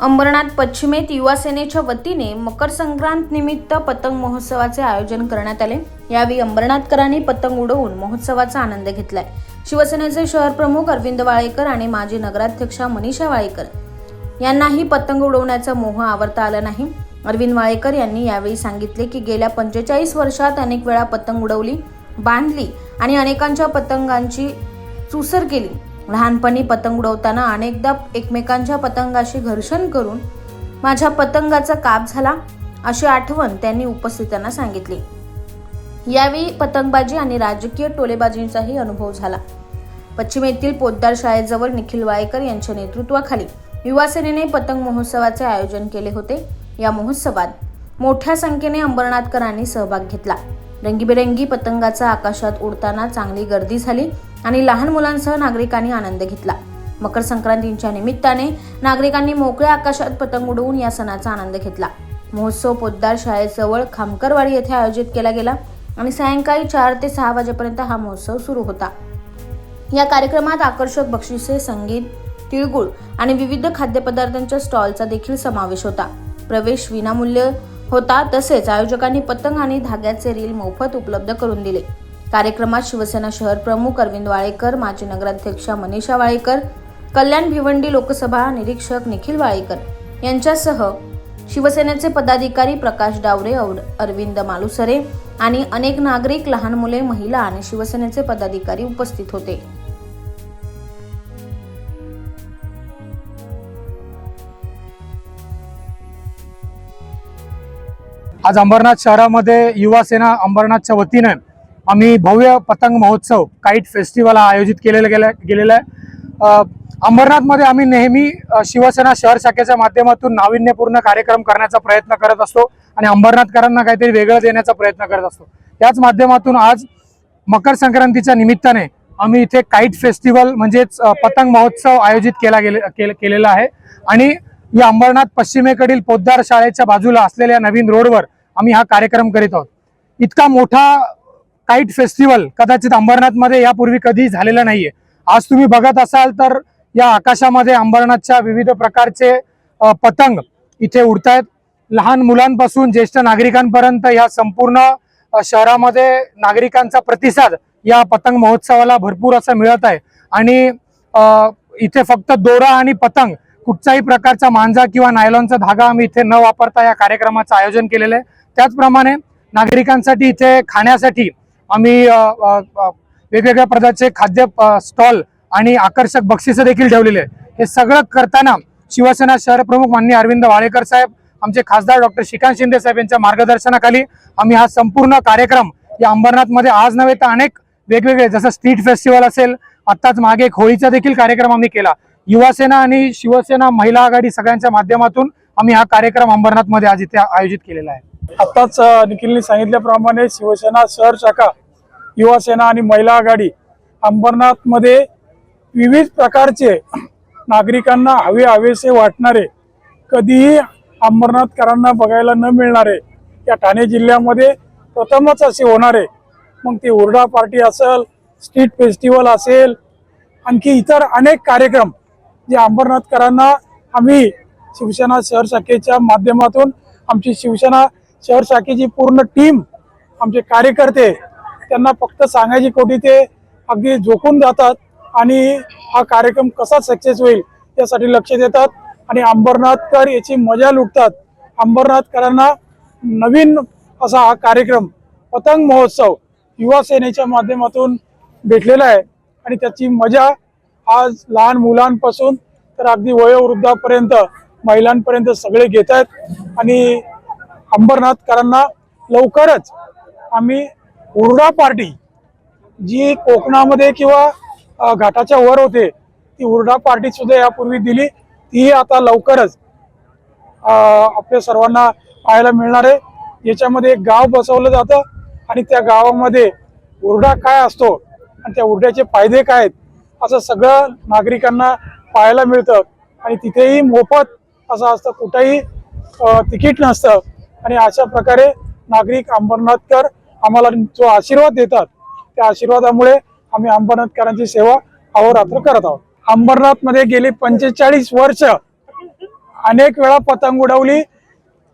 अंबरनाथ पश्चिमेत युवा सेनेच्या वतीने मकर संक्रांत निमित्त पतंग महोत्सवाचे आयोजन करण्यात आले. यावेळी अंबरनाथकरांनी पतंग उडवून महोत्सवाचा आनंद घेतलाय. शिवसेनेचे शहर प्रमुख अरविंद वाळेकर आणि माजी नगराध्यक्षा मनीषा वाळेकर यांनाही पतंग उडवण्याचा मोह आवरता आला नाही. अरविंद वाळेकर यांनी यावेळी सांगितले की गेल्या पंचेचाळीस वर्षात अनेक वेळा पतंग उडवली बांधली आणि अनेकांच्या पतंगांची चुसर केली. लहानपणी पतंग उडवताना अनेकदा एकमेकांच्या पतंगाशी घर्षण करून माझ्या पतंगाचा काप झाला अशी आठवण त्यांनी उपस्थितांना सांगितली. यावेळी पतंगबाजी आणि राजकीय टोलेबाजींचाही अनुभव झाला. पश्चिमेतील पोद्दार शाळेजवळ निखिल वाळेकर यांच्या नेतृत्वाखाली युवा सेनेने पतंग महोत्सवाचे आयोजन केले होते. या महोत्सवात मोठ्या संख्येने अंबरनाथकरांनी सहभाग घेतला. रंगीबेरंगी पतंगाचा आकाशात उडताना चांगली गर्दी झाली. आणि लहान मुलांसह नागरिकांनी आनंद घेतला. मकर संक्रांतीच्या निमित्ताने नागरिकांनी मोकळ्या आकाशात पतंग उडवून या सणाचा आनंद घेतला. महोत्सव पोद्दार शाळेजवळ खामकरवाडी येथे आयोजित केला गेला आणि सायंकाळी चार ते सहा वाजेपर्यंत हा महोत्सव सुरू होता. या कार्यक्रमात आकर्षक बक्षिसे संगीत तिळगुळ आणि विविध खाद्यपदार्थांच्या स्टॉलचा देखील समावेश होता. प्रवेश विनामूल्य होता तसेच आयोजकांनी पतंग आणि धाग्याचे रील मोफत उपलब्ध करून दिले. कार्यक्रमात शिवसेना शहर प्रमुख अरविंद वाळेकर माजी नगराध्यक्षा मनीषा वाळेकर कल्याण भिवंडी लोकसभा निरीक्षक निखिल वाळेकर यांच्यासह शिवसेनेचे पदाधिकारी प्रकाश डावरे अरविंद मालुसरे आणि अनेक नागरिक लहान मुले महिला आणि शिवसेनेचे पदाधिकारी उपस्थित होते. आज अंबरनाथ शहरामध्ये युवा सेना अंबरनाथच्या वतीनं आम्ही भव्य पतंग महोत्सव काईट फेस्टिवल हा आयोजित केलेला गेला गेलेला आहे. अंबरनाथमध्ये आम्ही नेहमी शिवसेना शहर शाखेच्या माध्यमातून नाविन्यपूर्ण कार्यक्रम करण्याचा प्रयत्न करत असतो आणि अंबरनाथकरांना काहीतरी वेगळं देण्याचा प्रयत्न करत असतो. त्याच माध्यमातून आज मकर संक्रांतीच्या निमित्ताने आम्ही इथे काईट फेस्टिवल म्हणजेच पतंग महोत्सव आयोजित केला गेले केल- केलेला आहे. आणि या अंबरनाथ पश्चिमेकडील पोद्दार शाळेच्या बाजूला असलेल्या नवीन रोडवर आम्ही हा कार्यक्रम करीत आहोत. इतका मोठा काईट फेस्टिवल कदाचित अंबरनाथमध्ये यापूर्वी कधी झालेलं नाहीये. आज तुम्ही बघत असाल तर या आकाशामध्ये अंबरनाथच्या विविध प्रकारचे पतंग इथे उडतायत. लहान मुलांपासून ज्येष्ठ नागरिकांपर्यंत या संपूर्ण शहरामध्ये नागरिकांचा प्रतिसाद या पतंग महोत्सवाला भरपूर असा मिळत आहे. आणि इथे फक्त दोरा आणि पतंग कुठच्याही प्रकारचा मांजा किंवा नायलॉनचा धागा आम्ही इथे न वापरता या कार्यक्रमाचं आयोजन केलेलं आहे. त्याचप्रमाणे नागरिकांसाठी इथे खाण्यासाठी आम्ही वेगवेगळ्या प्रकारचे खाद्य स्टॉल आणि आकर्षक बक्षिसं देखील ठेवलेले आहेत. हे सगळं करताना शिवसेना शहर प्रमुख माननीय अरविंद वाळेकर साहेब आमचे खासदार डॉक्टर श्रीकांत शिंदे साहेब यांच्या मार्गदर्शनाखाली आम्ही हा संपूर्ण कार्यक्रम या अंबरनाथमध्ये आज नव्हे तर अनेक वेगवेगळे जसं स्ट्रीट फेस्टिवल असेल आत्ताच मागे एक होळीचा देखील कार्यक्रम आम्ही केला. युवासेना आणि शिवसेना महिला आघाडी सगळ्यांच्या माध्यमातून आम्ही हा कार्यक्रम अंबरनाथमध्ये आज इथे आयोजित केलेला आहे. आत्ताच निखिलने सांगितल्याप्रमाणे शिवसेना शहर शाखा युवासेना आणि महिला आघाडी अंबरनाथमध्ये विविध प्रकारचे नागरिकांना हवे हवेसे वाटणारे कधीही अंबरनाथकरांना बघायला न मिळणारे या ठाणे जिल्ह्यामध्ये प्रथमच असे होणारे. मग ते उरडा पार्टी असेल स्ट्रीट फेस्टिवल असेल आणखी इतर अनेक कार्यक्रम जे अंबरनाथकरांना आम्ही शिवसेना शहर शाखेच्या माध्यमातून आमची शिवसेना शहर शाखेची पूर्ण टीम आमचे कार्यकर्ते त्यांना फक्त सांगायची कोटी ते अगदी झोकून जातात आणि हा कार्यक्रम कसा सक्सेस होईल यासाठी लक्ष देतात. आणि अंबरनाथकर याची मजा लुटतात. अंबरनाथकरांना नवीन असा हा कार्यक्रम पतंग महोत्सव युवा सेनेच्या माध्यमातून भेटलेला आहे. आणि त्याची मजा आज लहान मुलांपासून तर अगदी वयोवृद्धापर्यंत महिलांपर्यंत सगळे घेत आहेत. आणि अंबरनाथकरांना लवकरच आम्ही उरडा पार्टी जी कोकणामध्ये किंवा घाटाच्या वर होते ती उरडा पार्टी सुद्धा यापूर्वी दिली. ती आता लवकरच आपल्या सर्वांना पाहायला मिळणार आहे. याच्यामध्ये एक गाव बसवलं जातं आणि त्या गावामध्ये उरडा काय असतो आणि त्या उरड्याचे फायदे काय आहेत असं सगळं नागरिकांना पाहायला मिळतं. आणि तिथेही मोफत असं असतं कुठेही तिकीट नसतं. आणि अशा प्रकारे नागरिक अंबरनाथकर आम्हाला जो आशीर्वाद देतात त्या आशीर्वादामुळे आम्ही अंबरनाथकरांची सेवा अहोरात्र करत आहोत. अंबरनाथमध्ये गेली पंचेचाळीस वर्ष अनेक वेळा पतंग उडवली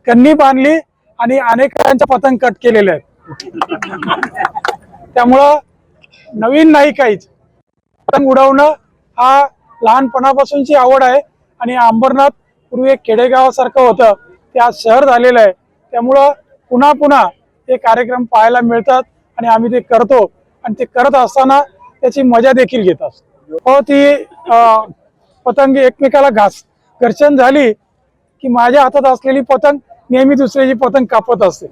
कन्नी बांधली आणि अनेकांच्या पतंग कट केलेले आहेत. त्यामुळं नवीन नाही काहीच. पतंग उडवणं हा लहानपणापासूनची आवड आहे आणि अंबरनाथ पूर्वी एक खेडेगावासारखं होतं ते आज शहर झालेलं आहे. त्यामुळं पुन्हा पुन्हा हे कार्यक्रम पाहायला मिळतात आणि आम्ही ते करतो. आणि ते करत असताना त्याची मजा देखील घेत असतो. हो ती पतंग एकमेकाला घास घर्षण झाली की माझ्या हातात असलेली पतंग नेहमी दुसऱ्याची पतंग कापत असते.